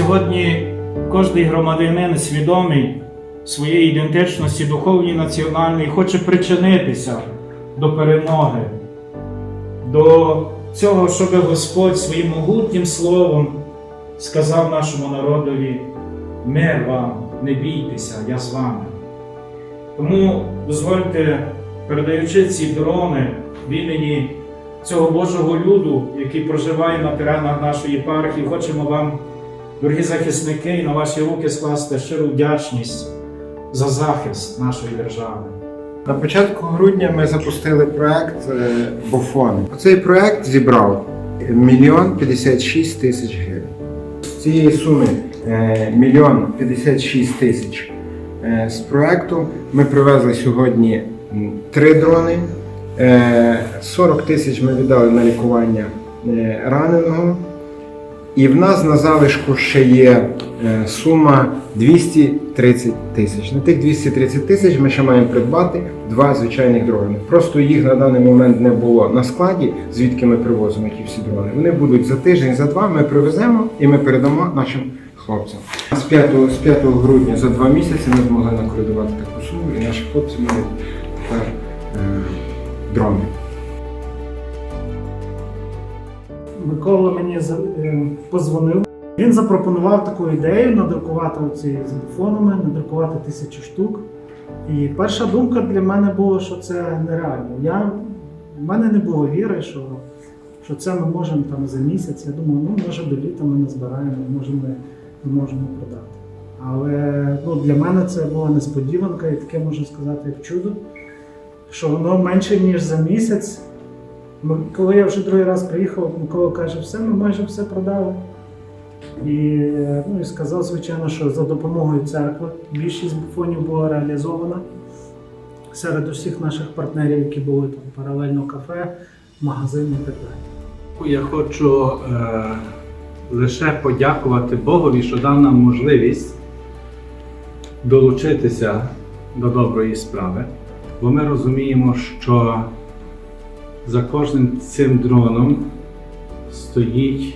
Сьогодні кожен громадянин свідомий своєї ідентичності духовній, національної, хоче причинитися до перемоги, до цього, щоб Господь своїм могутнім словом сказав нашому народові: мир вам, не бійтеся, я з вами. Тому дозвольте, передаючи ці дрони в імені цього Божого люду, який проживає на теренах нашої єпархії, хочемо вам, дорогі захисники, і на ваші руки скласти щиру вдячність за захист нашої держави. На початку грудня ми запустили проект е, Бофон. Цей проект зібрав мільйон 56 тисяч гривень. З цієї суми е, мільйон 56 тисяч е, з проекту ми привезли сьогодні три дрони. Е, 40 тисяч ми віддали на лікування раненого. І в нас на залишку ще є е, сума 230 тисяч. На тих 230 тисяч ми ще маємо придбати два звичайних дрони. Просто їх на даний момент не було на складі, звідки ми привозимо ті всі дрони. Вони будуть за тиждень, за два ми привеземо і ми передамо нашим хлопцям. З 5, з 5 грудня за два місяці ми змогли накоридувати таку суму, і наші хлопці мають тепер е, дрони. Микола мені е, позвонив. Він запропонував таку ідею надрукувати оці з буфонами, надрукувати тисячу штук. І перша думка для мене була, що це нереально. Я, в мене не було віри, що, що це ми можемо там за місяць. Я думав, ну може до літа ми назбираємо, може ми, ми можемо продати. Але ну, для мене це була несподіванка, і таке можна сказати, як чудо, що воно менше, ніж за місяць. Коли я вже другий раз приїхав, Микола каже, все, ми майже все продали. І, ну, і сказав, звичайно, що за допомогою церкви більшість буфонів була реалізована серед усіх наших партнерів, які були там паралельно кафе, магазини і так далі. Я хочу е, лише подякувати Богові, що дав нам можливість долучитися до доброї справи, бо ми розуміємо, що за кожним цим дроном стоїть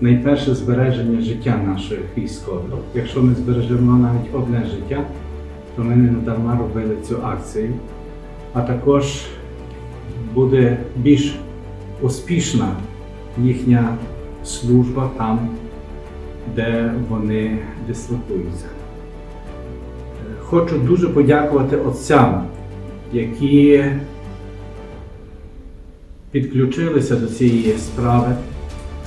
найперше збереження життя наших військових. Якщо ми збережемо навіть одне життя, то ми не дарма робили цю акцію. А також буде більш успішна їхня служба там, де вони дислокуються. Е, Хочу дуже подякувати отцям, які підключилися до цієї справи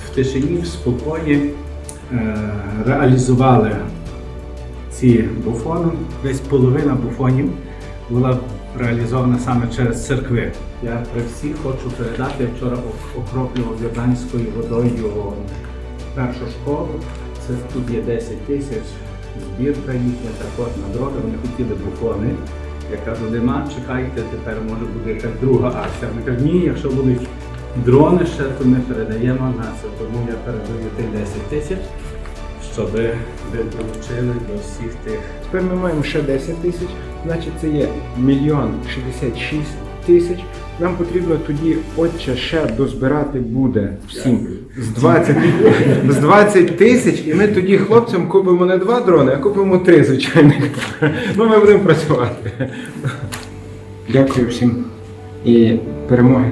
в тишині, в спокої, е, реалізували ці буфони. Десь половина буфонів була реалізована саме через церкви. Я при всіх хочу передати, я вчора окроплював Йорданською водою першу школу. Це тут є 10 тисяч, збірка їхня, також на дрони. Вони хотіли буфони. Я кажу, нема, чекайте, тепер може буде якась друга акція. Вони кажуть, ні, якщо будуть дрони ще, то ми передаємо на це. Тому я передаю тих 10 тисяч, щоб ви долучили до всіх тих Тепер ми маємо ще 10 тисяч, значить це є мільйон 66 тисяч. Нам потрібно тоді, отче, ще дозбирати буде всім з 20, з 20 тисяч, і ми тоді хлопцям купимо не два дрони, а купимо три звичайних. Ну, ми будемо працювати. Дякую всім і перемоги.